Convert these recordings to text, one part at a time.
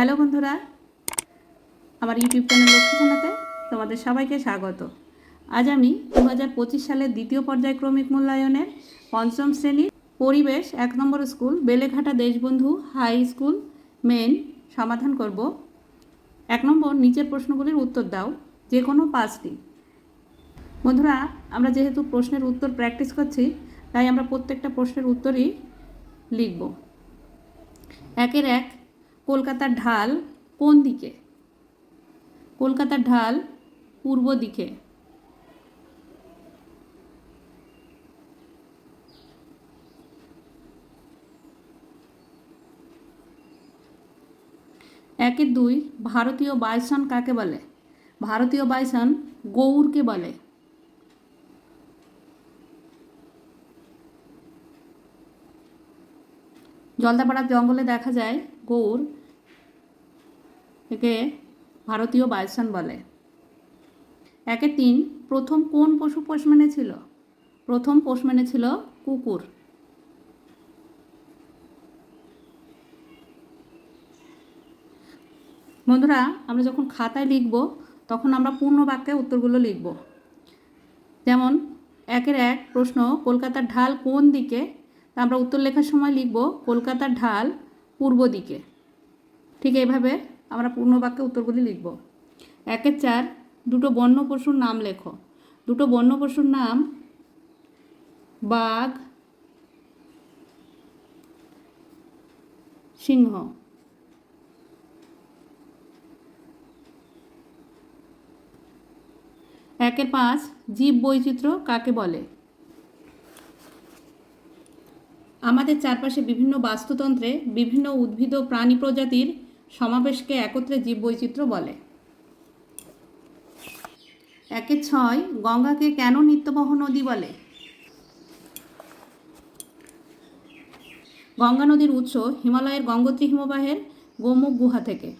Hello বন্ধুরা, আমার YouTube channel Lakshmi জানাতে তোমাদের সবাইকে স্বাগত। আজ আমি দু হাজার পঁচিশ সালের দ্বিতীয় পর্যায়ক্রমিক মূল্যায়নের পঞ্চম শ্রেণির পরিবেশ এক নম্বর school Beleghata Deshbandhu high school main সমাধান করব। এক নম্বর নিচের প্রশ্নগুলির উত্তর দাও যে কোনো পাঁচটি। বন্ধুরা, আমরা যেহেতু প্রশ্নের উত্তর প্র্যাকটিস করছি, তাই আমরা প্রত্যেকটা প্রশ্নের উত্তরই লিখব। একের এক কলকাতার ঢাল কোন দিকে? কলকাতার ঢাল পূর্ব দিকে। একের দুই, ভারতীয় বাইসন কাকে বলে? ভারতীয় বাইসন গৌরকে বলে। জলদাপাড়ার জঙ্গলে দেখা যায় গৌর একে ভারতীয় বাইসন বলে। একে তিন, প্রথম কোন পশু পোষ মেনেছিল? প্রথম পোষ মেনেছিল কুকুর। বন্ধুরা, আমরা যখন খাতায় লিখব, তখন আমরা পূর্ণ বাক্যে উত্তরগুলো লিখব। যেমন, একের এক প্রশ্ন, কলকাতার ঢাল কোন দিকে? তা আমরা উত্তর লেখার সময় লিখব, কলকাতার ঢাল পূর্ব দিকে। ঠিক এইভাবে আমরা পূর্ণ বাক্যে উত্তরগুলি লিখব। একের চার, দুটো বন্য পশুর নাম লেখো। দুটো বন্য পশুর নাম বাঘ, সিংহ। একের পাঁচ, জীব বৈচিত্র্য কাকে বলে? আমাদের চারপাশে বিভিন্ন বাস্তুতন্ত্রে বিভিন্ন উদ্ভিদ ও প্রাণী প্রজাতির সমাবেশকে একত্রে জীববৈচিত্র্য বলে। একে ছয়, গঙ্গাকে কেন নিত্যবহ নদী বলে? গঙ্গা নদীর উৎস হিমালয়ের গঙ্গোত্রী হিমবাহের গোমুখ গুহা থেকে।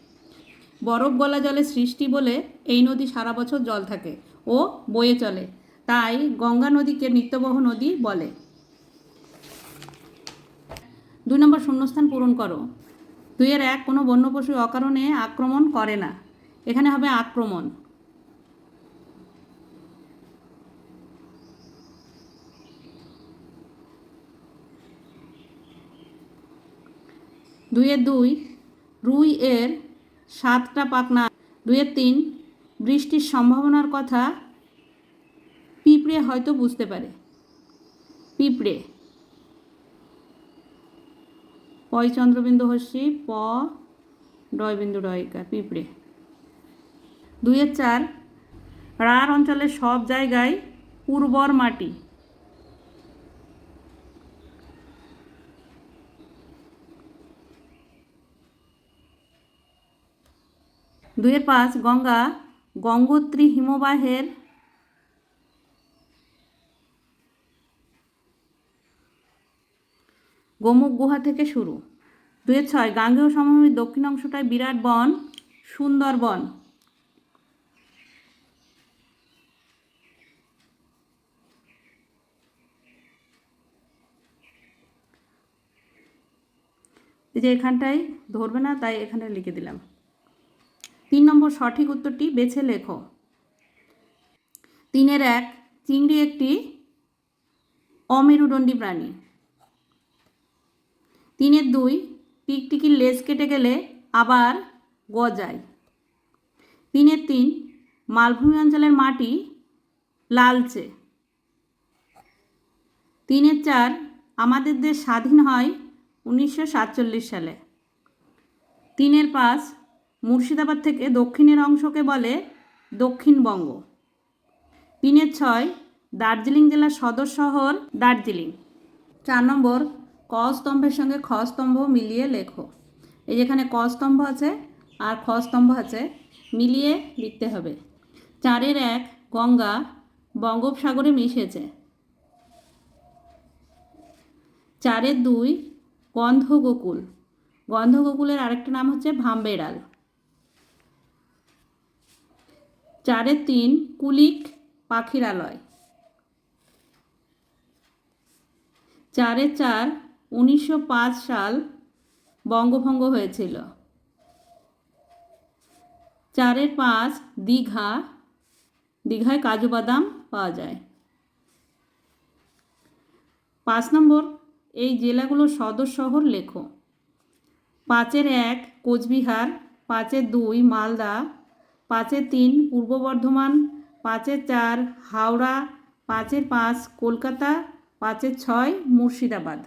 বরফ গলা জলের সৃষ্টি বলে এই নদী সারা বছর জল থাকে ও বয়ে চলে, তাই গঙ্গা নদীকে নিত্যবহ নদী বলে। দুই নম্বর শূন্যস্থান পূরণ করো। দুইয়ের এক কোনো বন্য পশু অকারণে আক্রমণ করে না। এখানে হবে আক্রমণ। দুইয়ের দুই রুই এর সাতটা পাকনা দুইয়ের তিন, বৃষ্টির সম্ভাবনার কথা পিঁপড়ে হয়তো বুঝতে পারে। পিঁপড়ে। পয় চন্দ্রবিন্দু হস্যি, প ডয় ডয়বিন্দু ডয়িকা, পিঁপড়ে। দুইয়ের চার রার অঞ্চলের সব জায়গায় উর্বর মাটি। দুইয়ের পাঁচ, গঙ্গা, গঙ্গোত্রী হিমবাহের গোমুখ গুহা থেকে শুরু। দুয়ের ছয়, গাঙ্গেয় সমভূমির দক্ষিণ অংশটায় বিরাট বন সুন্দরবন যে এখানটায় ধরবে না, তাই এখানে লিখে দিলাম। তিন নম্বর সঠিক উত্তরটি বেছে লেখো। তিনের এক, চিংড়ি একটি অমেরুদণ্ডী প্রাণী। তিনের দুই টিকটিকির লেজ কেটে গেলে আবার গজায়। তিনের তিন মালভূমি অঞ্চলের মাটি লালচে। তিনের চার আমাদের দেশ স্বাধীন হয় উনিশশো সাতচল্লিশ সালে। তিনের পাঁচ মুর্শিদাবাদ থেকে দক্ষিণের অংশকে বলে দক্ষিণবঙ্গ। তিনের ছয় দার্জিলিং জেলার সদর শহর দার্জিলিং। চার নম্বর ক স্তম্ভের সঙ্গে খ স্তম্ভ মিলিয়ে লেখো। এই যেখানে ক স্তম্ভ আছে আর খ স্তম্ভ আছে, মিলিয়ে লিখতে হবে। চারের এক, গঙ্গা, বঙ্গোপসাগরে মিশেছে। চারের দুই, গন্ধগোকুল। গন্ধগোকুলের আরেকটা নাম হচ্ছে ভামবেড়াল চারের তিন, কুলিক পাখিরালয়। চারে চার উনিশশো পাঁচ সাল বঙ্গভঙ্গ হয়েছিল। চারের পাঁচ দীঘা, দীঘায় কাজু বাদাম পাওয়া যায়। পাঁচ নম্বর, এই জেলাগুলোর সদর শহর লেখো। পাঁচের এক কোচবিহার, পাঁচের দুই মালদা, পাঁচের তিন পূর্ব বর্ধমান, পাঁচের চার হাওড়া, পাঁচের পাঁচ কলকাতা, পাঁচের ছয় মুর্শিদাবাদ।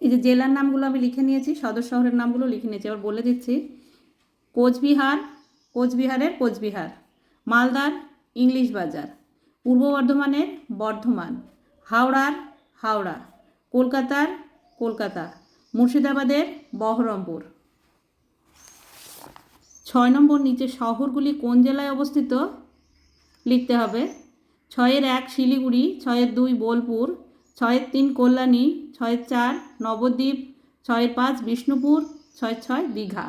এই যে জেলার নামগুলো আমি লিখে নিয়েছি, সদর শহরের নামগুলো লিখে নিয়েছি। আবার বলে দিচ্ছি, কোচবিহার, কোচবিহারের কোচবিহার, মালদার ইংলিশ বাজার, পূর্ব বর্ধমানের বর্ধমান, হাওড়ার হাওড়া, কলকাতার কলকাতা, মুর্শিদাবাদের বহরমপুর। ছয় নম্বর নিচে শহরগুলি কোন জেলায় অবস্থিত? লিখতে হবে, ছয়ের এক শিলিগুড়ি, ছয়ের দুই বোলপুর ছয়ের তিন কল্যাণী ছয়ের চার নবদ্বীপ ছয়ের পাঁচ বিষ্ণুপুর, ছয় ছয় দীঘা।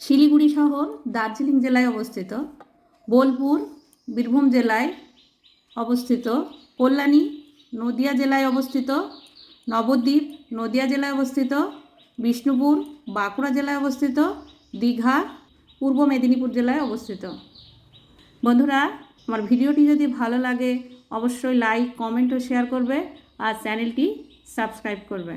শিলিগুড়ি শহর দার্জিলিং জেলায় অবস্থিত। বোলপুর, বীরভূম জেলায় অবস্থিত। কল্যাণী, নদিয়া জেলায় অবস্থিত। নবদ্বীপ, নদিয়া জেলায় অবস্থিত। বিষ্ণুপুর, বাঁকুড়া জেলায় অবস্থিত। দীঘা পূর্ব মেদিনীপুর জেলায় অবস্থিত। বন্ধুরা, আমার ভিডিওটি যদি ভালো লাগে, অবশ্যই লাইক কমেন্ট ও শেয়ার করবে আর চ্যানেলটি সাবস্ক্রাইব করবে।